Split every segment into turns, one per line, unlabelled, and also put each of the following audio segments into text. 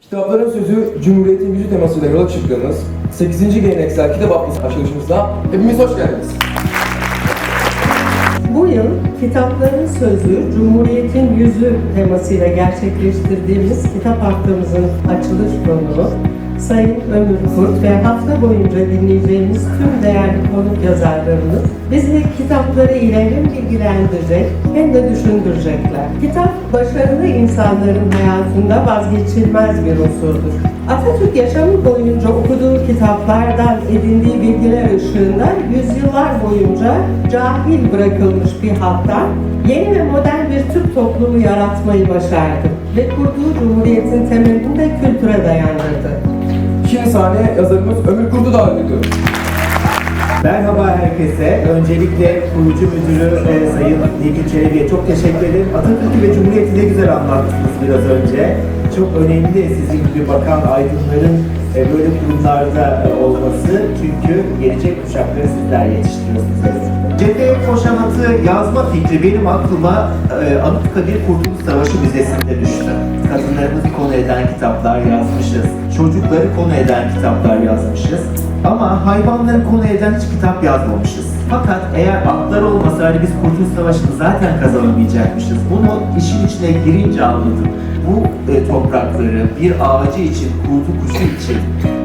Kitapların Sözü Cumhuriyet'in Yüzü temasıyla yola çıktığımız 8. geleneksel kitap haftası açılışımızda hepimiz hoş geldiniz.
Bu yıl Kitapların Sözü, Cumhuriyet'in Yüzü temasıyla gerçekleştirdiğimiz kitap haftamızın açılış konuğu Sayın Ömür Kurt ve hafta boyunca dinleyeceğimiz tüm değerli konuk yazarlarımız bizi kitapları ile hem bilgilendirecek hem de düşündürecekler. Kitap, başarılı insanların hayatında vazgeçilmez bir unsurdur. Atatürk yaşamı boyunca okuduğu kitaplardan edindiği bilgiler ışığında yüzyıllar boyunca cahil bırakılmış bir halktan yeni ve modern bir Türk toplumu yaratmayı başardı ve kurduğu cumhuriyetin temelini de kültüre dayandırdı.
Şimdi sahneye yazarımız Ömür Kurt'u davet ediyorum.
Merhaba herkese. Öncelikle kurucu müdürü e, Sayın Nilgün Çelebi'ye çok teşekkür ederim. Atatürk'ü ve Cumhuriyet'i ne güzel anlattınız biraz önce. Çok önemli sizin gibi bakan aydınların e, böyle kurumlarda e, olması. Çünkü gelecek kuşakları sizler yetiştiriyorsunuz. Cephe Koşamat'ı yazma fikri benim aklıma e, Anıtkabir Kurtuluş Savaşı Müzesi'nde düştü. Kadınlarımızı konu eden kitaplar yazmışız. Çocukları konu eden kitaplar yazmışız. Ama hayvanları konu eden hiç kitap yazmamışız. Fakat eğer atlar olmasa hani biz Kurtuluş Savaşı'nı zaten kazanamayacakmışız. Bunu işin içine girince anladım. Bu e, toprakları bir ağacı için, kurdu kuşu için,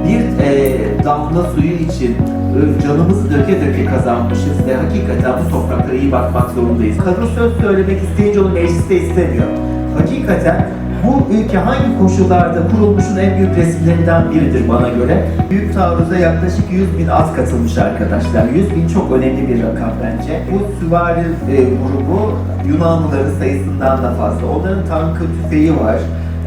bir e, damla suyu için e, canımızı döke döke kazanmışız ve hakikaten bu topraklara iyi bakmak zorundayız. Kadın söz söylemek isteyince onu mecliste istemiyor. Hakikaten bu ülke hangi koşullarda kurulmuşun en büyük resimlerinden biridir bana göre. Büyük taarruza yaklaşık 100 bin az katılmış arkadaşlar. 100 bin çok önemli bir rakam bence. Bu süvari e, grubu Yunanlıların sayısından da fazla. Onların tankı, tüfeği var.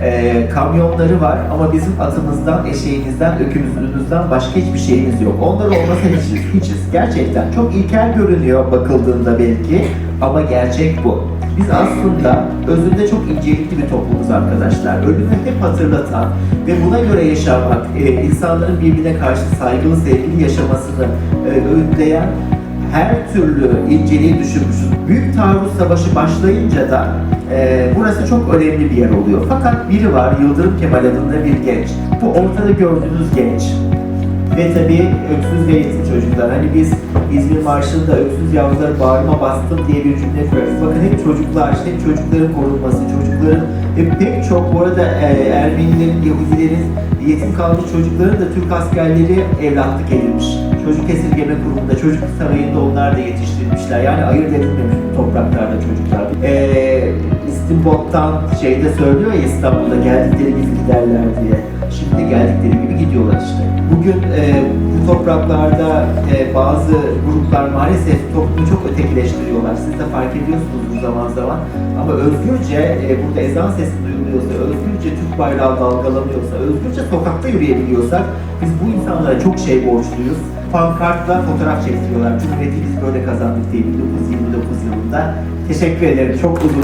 e, kamyonları var ama bizim atımızdan, eşeğimizden, ökümüzümüzden başka hiçbir şeyimiz yok. Onlar olmasa hiçiz, hiçiz. Gerçekten çok ilkel görünüyor bakıldığında belki ama gerçek bu. Biz aslında özünde çok incelikli bir toplumuz arkadaşlar. Ölümü hep hatırlatan ve buna göre yaşamak, e, insanların birbirine karşı saygılı, sevgili yaşamasını e, öğütleyen her türlü inceliği düşünmüşüz. Büyük Taarruz Savaşı başlayınca da e, burası çok önemli bir yer oluyor. Fakat biri var, Yıldırım Kemal adında bir genç. Bu ortada gördüğünüz genç. Ve tabii öksüz ve yetim çocuklar. Hani biz İzmir Marşı'nda öksüz yavruları bağrıma bastım diye bir cümle kurarız. Bakın hep çocuklar, işte çocukların korunması, çocukların ve pek çok bu arada e, Ermenilerin, Yahudilerin, yetim kalmış çocukların da Türk askerleri evlatlık edilmiş. Çocuk esirgeme kurumunda, çocuk sarayında onlar da yetiştirilmişler. Yani ayırt edilmemiş bu topraklarda çocuklar. E, İstimbot'tan şeyde söylüyor ya İstanbul'da geldikleri gibi giderler diye. Şimdi geldikleri gibi gidiyorlar işte. Bugün e, bu topraklarda e, bazı gruplar maalesef toplumu çok ötekileştiriyorlar. Siz de fark ediyorsunuz bu zaman zaman. Ama özgürce e, burada ezan sesi duyuluyorsa, özgürce Türk bayrağı dalgalanıyorsa, özgürce sokakta yürüyebiliyorsak biz bu insanlara çok şey borçluyuz. Pankartla fotoğraf çektiriyorlar. Cumhuriyeti biz böyle kazandık diye 1929 yılında. Teşekkür ederim. Çok uzun